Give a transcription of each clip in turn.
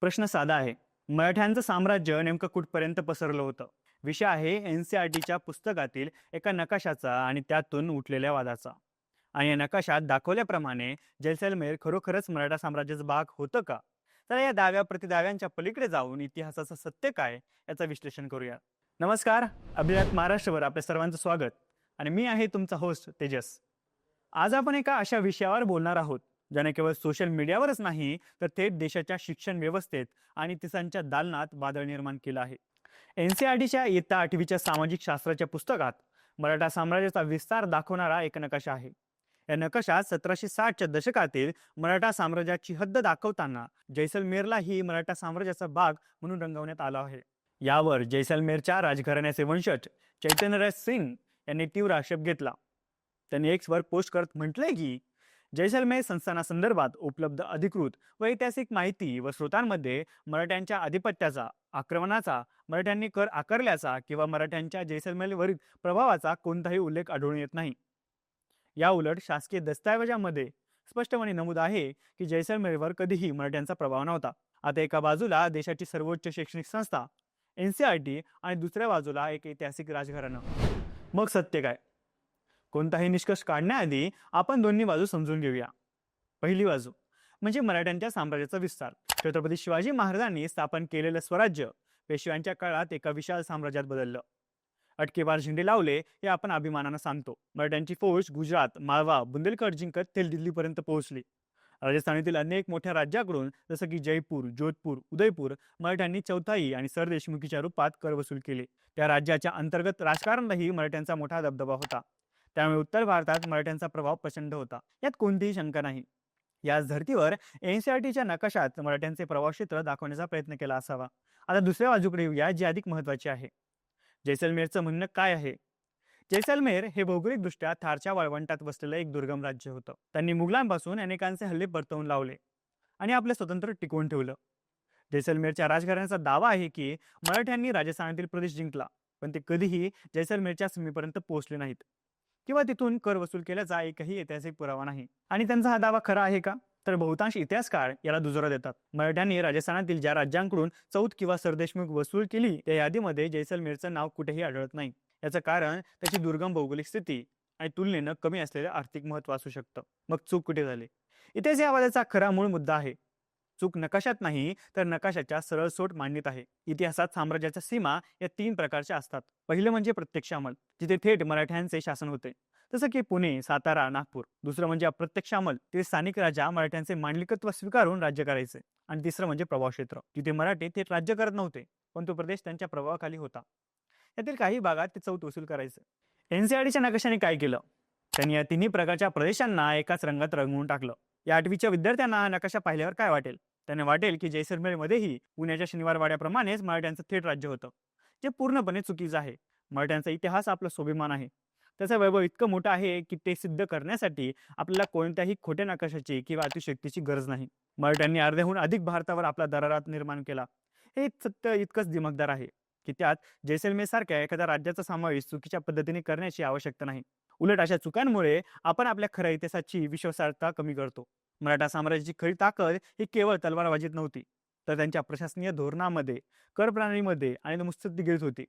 प्रश्न साधा आहे. मराठ्यांचं साम्राज्य नेमकं कुठपर्यंत पसरलं होतं? विषय आहे एन सी आर टीच्या पुस्तकातील एका नकाशाचा आणि त्यातून उठलेल्या वादाचा. आणि या नकाशात दाखवल्याप्रमाणे जैसलमेर खरोखरच मराठा साम्राज्याचा भाग होतं का? तर या दाव्या प्रतिदाव्यांच्या पलीकडे जाऊन इतिहासाचं सत्य काय याचं विश्लेषण करूया नमस्कार अभिजात महाराष्ट्रवर आपल्या सर्वांचं स्वागत. आणि मी आहे तुमचा होस्ट तेजस. आज आपण एका अशा विषयावर बोलणार आहोत. ज्याने केवळ सोशल मीडियावरच नाही तर थेट देशाच्या शिक्षण व्यवस्थेत आणि तिसांच्या दालनात वादळ निर्माण केलं आहे. एन सी आर टीच्या इयत्ता आठवीच्या सामाजिक शास्त्राच्या पुस्तकात मराठा साम्राज्याचा विस्तार दाखवणारा एक नकाशा आहे. या नकाशात सतराशे साठच्या दशकातील मराठा साम्राज्याची हद्द दाखवताना जैसलमेरला ही मराठा साम्राज्याचा भाग म्हणून रंगवण्यात आला आहे. यावर जैसलमेरच्या राजघराण्याचे वंशज चैतन्यराज सिंग यांनी तीव्र आक्षेप घेतला. त्यांनी एक्सवर पोस्ट करत म्हटलंय की जैसलमेर संस्थानासंदर्भात उपलब्ध अधिकृत व ऐतिहासिक माहिती व स्रोतांमध्ये मराठ्यांच्या आधिपत्याचा आक्रमणाचा मराठ्यांनी कर आकारल्याचा किंवा मराठ्यांच्या जैसलमेरवरील प्रभावाचा कोणताही उल्लेख आढळून येत नाही. या उलट शासकीय दस्तऐवजामध्ये स्पष्टपणे नमूद आहे की जैसलमेरवर कधीही मराठ्यांचा प्रभाव नव्हता. आता एका बाजूला देशाची सर्वोच्च शैक्षणिक संस्था एन सी आर टी आणि दुसऱ्या बाजूला एक ऐतिहासिक राजघराणं. मग सत्य काय? कोणताही निष्कर्ष काढण्याआधी आपण दोन्ही बाजू समजून घेऊया. पहिली बाजू म्हणजे मराठ्यांच्या साम्राज्याचा विस्तार. छत्रपती शिवाजी महाराजांनी स्थापन केलेलं स्वराज्य पेशव्यांच्या काळात एका विशाल साम्राज्यात बदललं. अटकेबार झेंडे लावले हे आपण अभिमानानं सांगतो. मराठ्यांची फौज गुजरात माळवा बुंदेलखंड जिंकत ते दिल्लीपर्यंत पोहोचली. राजस्थानातील अनेक मोठ्या राज्याकडून जसं की जयपूर जोधपूर उदयपूर मराठ्यांनी चौथाई आणि सरदेशमुखीच्या रूपात कर वसूल केले. त्या राज्याच्या अंतर्गत राजकारणातही मराठ्यांचा मोठा दबदबा होता. त्यामुळे उत्तर भारतात मराठ्यांचा प्रभाव प्रचंड होता. यात कोणतीही शंका नाही. याच धर्तीवर एनसीआरटीच्या नकाशात मराठ्यांचे प्रभाव क्षेत्र दाखवण्याचा प्रयत्न केला असावा. आता दुसऱ्या बाजूकडे येऊया जी अधिक महत्वाची आहे. जैसलमेरचं म्हणणं काय आहे? जैसलमेर हे भौगोलिकदृष्ट्या थारच्या वाळवंटात वसलेलं एक दुर्गम राज्य होतं. त्यांनी मुघलांपासून अनेकांचे हल्ले परतवून लावले आणि आपले स्वतंत्र टिकवून ठेवलं. जैसलमेरच्या राजघराण्याचा दावा आहे की मराठ्यांनी राजस्थानातील प्रदेश जिंकला पण ते कधीही जैसलमेरच्या सीमेपर्यंत पोहोचले नाहीत. किंवा तिथून कर वसूल केल्याचा एकही ऐतिहासिक पुरावा नाही. आणि त्यांचा हा दावा खरा आहे का? तर बहुतांश इतिहासकार याला दुजोरा देतात. मराठ्यांनी राजस्थानातील ज्या राज्यांकडून चौथ किंवा सरदेशमुख वसूल केली त्या यादीमध्ये जैसलमेरचं नाव कुठेही आढळत नाही. याचं कारण त्याची दुर्गम भौगोलिक स्थिती आणि तुलनेनं कमी असलेलं आर्थिक महत्त्व असू शकतं. मग चूक कुठे झाली? इतिहास या वादाचा खरा मूळ मुद्दा आहे. चूक नकाशात नाही तर नकाशाच्या सरळसोट मांडणीत आहे. इतिहासात साम्राज्याच्या सीमा या तीन प्रकारच्या असतात. पहिलं म्हणजे प्रत्यक्ष अंमल जिथे थेट मराठ्यांचे शासन होते. जसं की पुणे सातारा नागपूर. दुसरं म्हणजे अप्रत्यक्ष अंमल तिथे स्थानिक राजा मराठ्यांचे मांडलिकत्व स्वीकारून राज्य करायचे. आणि तिसरं म्हणजे प्रभाव क्षेत्र जिथे मराठी थेट राज्य करत नव्हते पण तो प्रदेश त्यांच्या प्रभावाखाली होता. यातील काही भागात ते चौथ वसूल करायचे. एनसीआरडीच्या नकाशाने काय केलं? त्यांनी या तिन्ही प्रकारच्या प्रदेशांना एकाच रंगात रंगवून टाकलं. या आठवीच्या विद्यार्थ्यांना हा नकाशा पाहिल्यावर काय वाटेल? त्यांना वाटेल की जैसलमेरमध्येही पुण्याच्या शनिवारवाड्याप्रमाणेच मराठ्यांचं थेट राज्य होतं जे पूर्णपणे चुकीचं आहे. मराठ्यांचा इतिहास आपला स्वाभिमान आहे. त्याचं वैभव इतकं मोठं आहे की ते सिद्ध करण्यासाठी आपल्याला कोणत्याही खोट्या नकाशाची किंवा अतिशक्तीची गरज नाही. मराठ्यांनी अर्ध्याहून अधिक भारतावर आपला दरारात निर्माण केला. हे सत्य इतकंच दिमकदार आहे. की त्यात जैसलमेर सारख्या एखाद्या राज्याचा समावेश चुकीच्या पद्धतीने करण्याची आवश्यकता नाही. उलट अशा चुकांमुळे आपण आपल्या खऱ्या इतिहासाची विश्वासार्हता कमी करतो. मराठा साम्राज्याची खरी ताकद ही केवळ तलवारबाजीत नव्हती तर त्यांच्या प्रशासनीय धोरणामध्ये कर प्रणालीमध्ये आणि मुत्सद्दीगिरीत होती.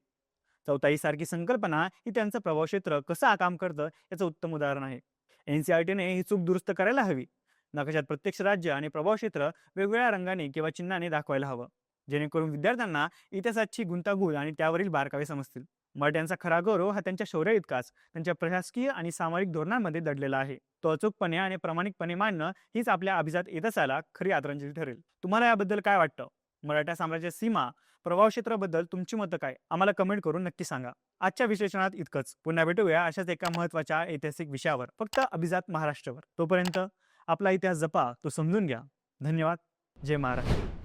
चौथाई सारखी संकल्पना ही त्यांचं प्रभाव क्षेत्र कसं काम करतं याचं उत्तम उदाहरण आहे. एनसीआरटीने ही चूक दुरुस्त करायला हवी. नकाशात प्रत्यक्ष राज्य आणि प्रभाव क्षेत्र वेगवेगळ्या रंगाने किंवा चिन्हाने दाखवायला हवं. जेणेकरून विद्यार्थ्यांना इतिहासाची गुंतागुंत आणि त्यावरील बारकावे समजतील. मराठ्यांचा खरा गौरव हा त्यांच्या शौर्य इतकाच त्यांच्या प्रशासकीय आणि सामाजिक धोरणांमध्ये दडलेला आहे. तो अचूकपणे आणि प्रामाणिकपणे मांडणं हीच आपल्या अभिजात इतिहासाला खरी आदरांजली ठरेल. तुम्हाला याबद्दल काय वाटतं? मराठा साम्राज्य सीमा प्रभाव क्षेत्राबद्दल तुमची मतं काय? आम्हाला कमेंट करून नक्की सांगा. आजच्या विश्लेषणात इतकंच. पुन्हा भेटूया अशाच एका महत्त्वाच्या ऐतिहासिक विषयावर फक्त अभिजात महाराष्ट्रावर. तोपर्यंत आपला इतिहास जपा तो समजून घ्या. धन्यवाद. जय महाराष्ट्र.